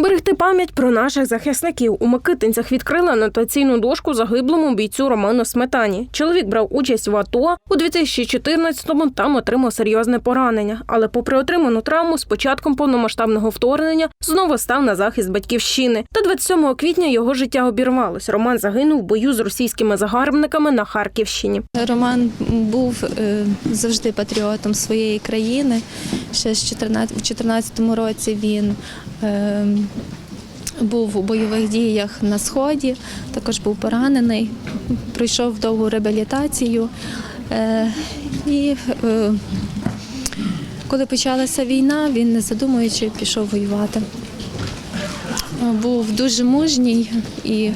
Берегти пам'ять про наших захисників у Микитинцях відкрили анотаційну дошку загиблому бійцю Роману Сметані. Чоловік брав участь в АТО у 2014-му там отримав серйозне поранення. Але, попри отриману травму, з початком повномасштабного вторгнення знову став на захист батьківщини. Та 27 квітня його життя обірвалось. Роман загинув в бою з російськими загарбниками на Харківщині. Роман був е, завжди патріотом своєї країни. Ще з 14, в 2014 році він е, був у бойових діях на сході, також був поранений, пройшов довгу реабілітацію. Е, і е, коли почалася війна, він не задумуючи пішов воювати. Був дуже мужній і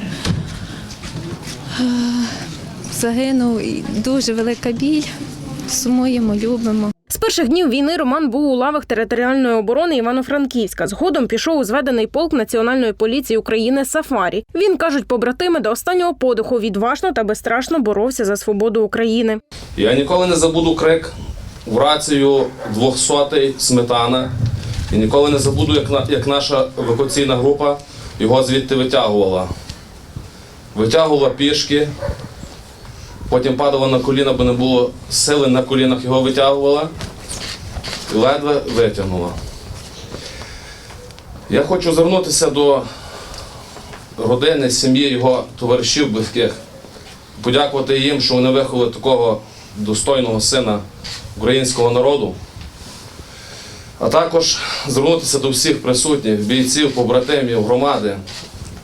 загинув. І дуже велика біль. Сумуємо, любимо. Перших днів війни Роман був у лавах територіальної оборони Івано-Франківська. Згодом пішов у зведений полк Національної поліції України Сафарі. Він кажуть, побратими до останнього подиху відважно та безстрашно боровся за свободу України. Я ніколи не забуду крик в рацію 200-й сметана. І ніколи не забуду, як, як наша евакуаційна група його звідти витягувала. Витягувала пішки, потім падала на коліна, бо не було сили на колінах його витягувала ледве витягнула. Я хочу звернутися до родини, сім'ї його товаришів близьких подякувати їм, що вони виховали такого достойного сина українського народу. А також звернутися до всіх присутніх, бійців, побратимів, громади.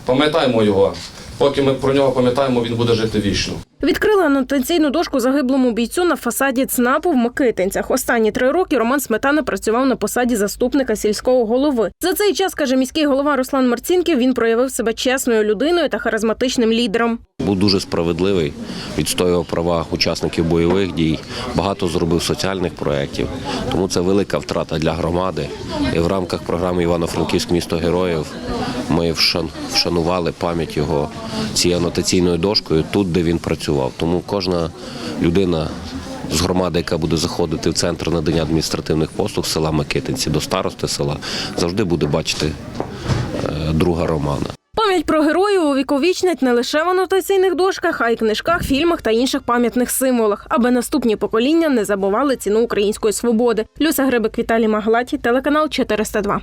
Пам'ятаймо його. Поки ми про нього пам'ятаємо, він буде жити вічно. Відкрили анотаційну дошку загиблому бійцю на фасаді ЦНАПу в Микитинцях. Останні три роки Роман Сметана працював на посаді заступника сільського голови. За цей час, каже міський голова Руслан Марцінків, він проявив себе чесною людиною та харизматичним лідером. Був дуже справедливий, відстоював права учасників бойових дій, багато зробив соціальних проєктів. Тому це велика втрата для громади. І в рамках програми Івано-Франківськ місто героїв ми вшан- вшанували пам'ять його цією анотаційною дошкою тут, де він працював. Тому кожна людина. З громади, яка буде заходити в центр надання адміністративних послуг села Микитинці до старости села, завжди буде бачити е, друга Романа. Пам'ять про героїв увіковічнять не лише в анотаційних дошках, а й книжках, фільмах та інших пам'ятних символах, аби наступні покоління не забували ціну української свободи. Люся Грибик, Віталій Маглаті, телеканал 402.